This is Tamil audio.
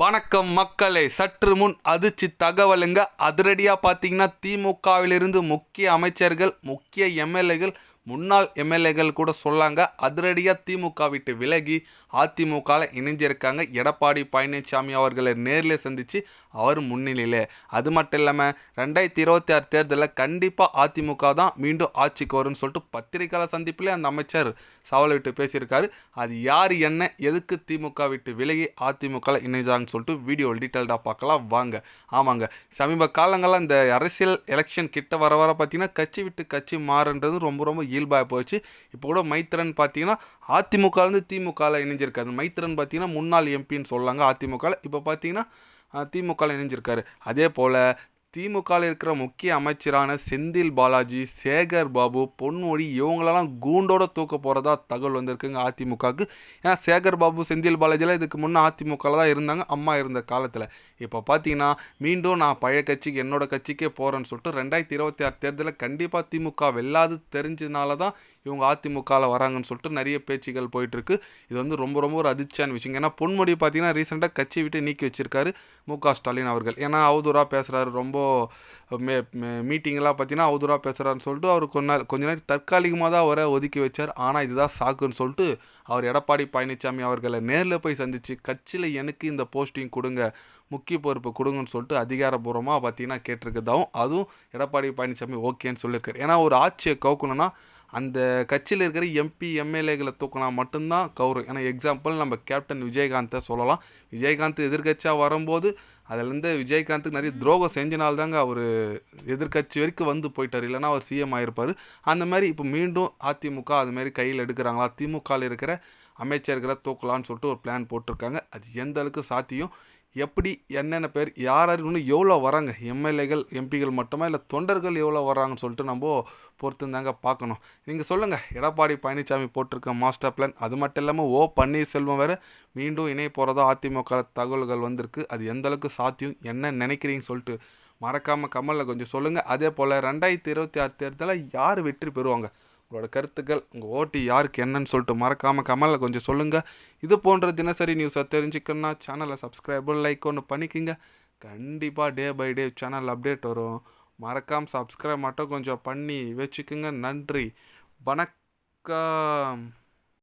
வணக்கம் மக்களே. சற்று முன் அதிர்ச்சி தகவலுங்க. அதிரடியாக பார்த்தீங்கன்னா திமுகவிலிருந்து முக்கிய அமைச்சர்கள் முக்கிய எம்எல்ஏகள் முன்னாள் எம்எல்ஏகள் கூட சொல்லாங்க. அதிரடியாக திமுக விட்டு விலகி அதிமுகவில் இணைஞ்சிருக்காங்க. எடப்பாடி பழனிசாமி அவர்களை நேரில் சந்தித்து அவர் முன்னிலையில். அது மட்டும் இல்லாமல் ரெண்டாயிரத்தி இருபத்தி ஆறு தேர்தலில் கண்டிப்பாக அதிமுக தான் மீண்டும் ஆட்சிக்கு வரும்னு சொல்லிட்டு பத்திரிகையாளர் சந்திப்பிலே அந்த அமைச்சர் சவால் விட்டு பேசியிருக்காரு. அது யார் என்ன எதுக்கு திமுக விட்டு விலகி அதிமுகவில் இணைஞ்சாங்கன்னு சொல்லிட்டு வீடியோ டீட்டெயில்டாக பார்க்கலாம். வாங்க. ஆமாங்க. சமீப காலங்களில் இந்த அரசியல் எலெக்ஷன் கிட்ட வர வர பார்த்தீங்கன்னா கட்சி விட்டு கட்சி மாறுன்றது ரொம்ப ரொம்ப இயல்பாக போச்சு. இப்போ கூட மைத்திரன் பார்த்தீங்கன்னா அதிமுகலேருந்து திமுகவில் இணைஞ்சிருக்காரு. மைத்திரன் பார்த்தீங்கன்னா முன்னாள் எம்பின்னு சொல்லாங்க. அதிமுகவில் இப்போ பார்த்தீங்கன்னா திமுகவில் இணைஞ்சிருக்காரு. அதே போல் திமுகவில் இருக்கிற முக்கிய அமைச்சரான செந்தில் பாலாஜி சேகர் பாபு பொன்மொழி இவங்களெல்லாம் கூண்டோட தூக்க போகிறதா தகவல் வந்திருக்குங்க அதிமுகவுக்கு. ஏன்னா சேகர் பாபு செந்தில் பாலாஜிலாம் இதுக்கு முன்னே அதிமுகவில் தான் இருந்தாங்க அம்மா இருந்த காலத்தில். இப்போ பார்த்தீங்கன்னா மீண்டும் நான் பழைய கட்சிக்கு என்னோட கட்சிக்கே போகிறேன்னு சொல்லிட்டு ரெண்டாயிரத்தி இருபத்தி ஆறு தேர்தலில் கண்டிப்பாக திமுக வெல்லாது தெரிஞ்சதுனால தான் இவங்க அதிமுகவில் வராங்கன்னு சொல்லிட்டு நிறைய பேச்சுகள் போயிட்டுருக்கு. இது வந்து ரொம்ப ரொம்ப ஒரு அதிர்ச்சியான விஷயம் ஏன்னா பொன்மொழி பார்த்தீங்கன்னா ரீசெண்டாக கட்சி விட்டு நீக்கி வச்சிருக்காரு மு ஸ்டாலின் அவர்கள். ஏன்னா அவதூறாக பேசுகிறாரு ரொம்ப மே மீட்டிங்கெல்லாம் பார்த்தீங்கன்னா அவதூறாக பேசுகிறான்னு சொல்லிட்டு அவர் கொஞ்ச நாள் கொஞ்ச நேரம் தற்காலிகமாக தான் அவரை ஒதுக்கி வச்சார். ஆனால் இதுதான் சாக்குன்னு சொல்லிட்டு அவர் எடப்பாடி பழனிசாமி அவர்களை நேரில் போய் சந்தித்து கட்சியில் எனக்கு இந்த போஸ்டிங் கொடுங்க முக்கிய பொறுப்பு கொடுங்கன்னு சொல்லிட்டு அதிகாரப்பூர்வமாக பார்த்தீங்கன்னா கேட்டிருக்கதாகவும் அதுவும் எடப்பாடி பழனிசாமி ஓகேன்னு சொல்லியிருக்காரு. ஏன்னா ஒரு ஆட்சியை கவுக்கணும்னா அந்த கட்சியில் இருக்கிற எம்பி எம்எல்ஏகளை தூக்கினா மட்டும்தான் கௌரவம். ஏன்னா எக்ஸாம்பிள் நம்ம கேப்டன் விஜயகாந்தை சொல்லலாம். விஜயகாந்த் எதிர்கட்சியாக வரும்போது அதுலேருந்து விஜயகாந்துக்கு நிறைய துரோகம் செஞ்சனால்தாங்க அவர் எதிர்கட்சி வரைக்கும் வந்து போயிட்டார். இல்லைன்னா அவர் சிஎம் ஆகிருப்பார் அந்த மாதிரி இப்போ மீண்டும் அதிமுக அதுமாரி கையில் எடுக்கிறாங்களா? திமுகவில் இருக்கிற அமைச்சர்களை தூக்கலான்னு சொல்லிட்டு ஒரு பிளான் போட்டிருக்காங்க. அது எந்த அளவுக்கு சாத்தியம்? எப்படி என்னென்ன பேர் யார் யார் இன்னும் எவ்வளோ வராங்க? எம்எல்ஏகள் எம்பிகள் மட்டுமா? இல்லை தொண்டர்கள் எவ்வளோ வராங்கன்னு சொல்லிட்டு நம்ம பொறுத்து பார்க்கணும். நீங்கள் சொல்லுங்கள் எடப்பாடி பழனிசாமி போட்டிருக்க மாஸ்டர் பிளான் அது மட்டும் இல்லாமல் ஓ பன்னீர்செல்வம் வேறு மீண்டும் இணைய போகிறதா அதிமுக தகவல்கள் வந்திருக்கு. அது எந்தளவுக்கு சாத்தியம் என்ன நினைக்கிறீங்கன்னு சொல்லிட்டு மறக்காமல் கமலில் கொஞ்சம் சொல்லுங்கள் அதே போல் ரெண்டாயிரத்தி இருபத்தி ஆறு தேர்தலில் யார் வெற்றி பெறுவாங்க? உங்களோட கருத்துக்கள் உங்கள் ஓட்டு யாருக்கு என்னன்னு சொல்லிட்டு மறக்காமல் கமலில் கொஞ்சம் சொல்லுங்கள் இது போன்ற தினசரி நியூஸை தெரிஞ்சுக்கணுன்னா சேனலை சப்ஸ்கிரைபர் லைக் ஒன்று பண்ணிக்கோங்க. கண்டிப்பாக day by day channel update வரும். மறக்காமல் சப்ஸ்கிரைப் மட்டும் கொஞ்சம் பண்ணி வச்சுக்கோங்க. நன்றி. வணக்கம்.